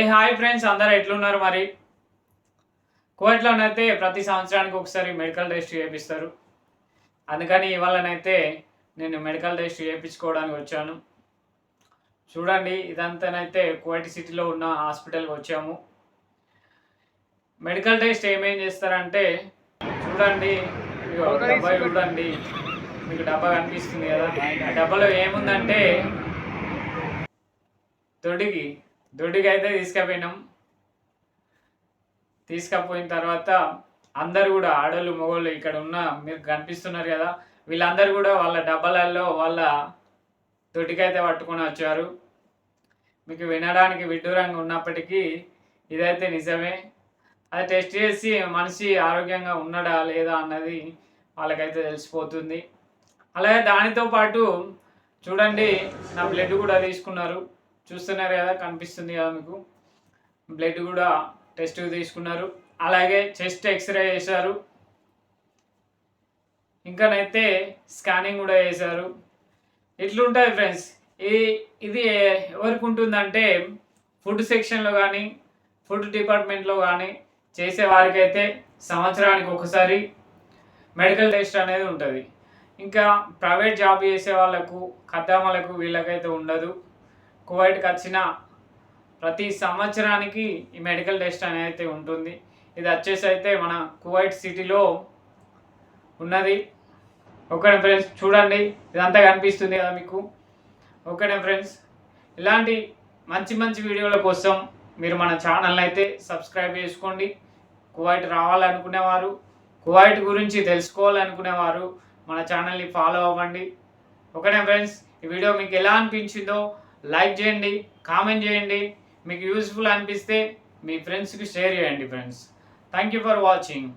ఏ hi friends అందరు ఎట్లున్నారు మరి? కోవిడ్లోనైతే ప్రతి సంవత్సరానికి ఒకసారి మెడికల్ టెస్ట్ చేపిస్తారు. అందుకని ఇవాళనైతే నేను మెడికల్ టెస్ట్ చేయించుకోవడానికి వచ్చాను. చూడండి ఇదంతానైతే కువైట్ సిటీలో ఉన్న హాస్పిటల్కి వచ్చాము. మెడికల్ టెస్ట్ ఏమేం చేస్తారంటే చూడండి డబ్బా చూడండి. మీకు డబ్బా కనిపిస్తుంది కదా? ఆ డబ్బాలో ఏముందంటే తొడిగి దొడ్డికి అయితే తీసుకుపోయినాం. తీసుకపోయిన తర్వాత అందరు కూడా ఆడోళ్ళు మగవాళ్ళు ఇక్కడ ఉన్న మీరు కనిపిస్తున్నారు కదా వీళ్ళందరూ కూడా వాళ్ళ డబ్బాలలో వాళ్ళ దొడ్డికైతే పట్టుకొని వచ్చారు. మీకు వినడానికి విడ్డూరంగా ఉన్నప్పటికీ ఇదైతే నిజమే. అది టెస్ట్ చేసి మనిషి ఆరోగ్యంగా ఉన్నాడా లేదా అన్నది వాళ్ళకైతే తెలిసిపోతుంది. అలాగే దానితో పాటు చూడండి నా బ్లడ్ కూడా తీసుకున్నారు. చూస్తున్నారు కదా కనిపిస్తుంది కదా మీకు. బ్లడ్ కూడా టెస్ట్ తీసుకున్నారు. అలాగే చెస్ట్ ఎక్స్రే చేశారు. ఇంకానైతే స్కానింగ్ కూడా చేశారు. ఇట్లుంటుంది ఫ్రెండ్స్ ఈ ఇది ఎవరికి ఉంటుందంటే ఫుడ్ సెక్షన్లో కానీ ఫుడ్ డిపార్ట్మెంట్లో కానీ చేసే వారికైతే సంవత్సరానికి ఒకసారి మెడికల్ టెస్ట్ అనేది ఉంటుంది. ఇంకా ప్రైవేట్ జాబ్ చేసే వాళ్ళకు కద్దామలకు వీళ్ళకైతే ఉండదు. కువైట్కి వచ్చిన ప్రతి సంవత్సరానికి ఈ మెడికల్ టెస్ట్ అనేది ఉంటుంది. ఇది వచ్చేసి అయితే మన కువైట్ సిటీలో ఉన్నది. ఓకేనా ఫ్రెండ్స్ చూడండి. ఇదంతా కనిపిస్తుంది కదా మీకు. ఓకేనా ఫ్రెండ్స్ ఇలాంటి మంచి మంచి వీడియోల కోసం మీరు మన ఛానల్ని అయితే సబ్స్క్రైబ్ చేసుకోండి. కువైట్ రావాలనుకునేవారు కువైట్ గురించి తెలుసుకోవాలనుకునేవారు మన ఛానల్ని ఫాలో అవ్వండి. ఓకేనా ఫ్రెండ్స్ ఈ వీడియో మీకు ఎలా అనిపించిందో లైక్ చేయండి కామెంట్ చేయండి. మీకు యూస్ఫుల్ అనిపిస్తే మీ ఫ్రెండ్స్కి షేర్ చేయండి friends. Thank you for watching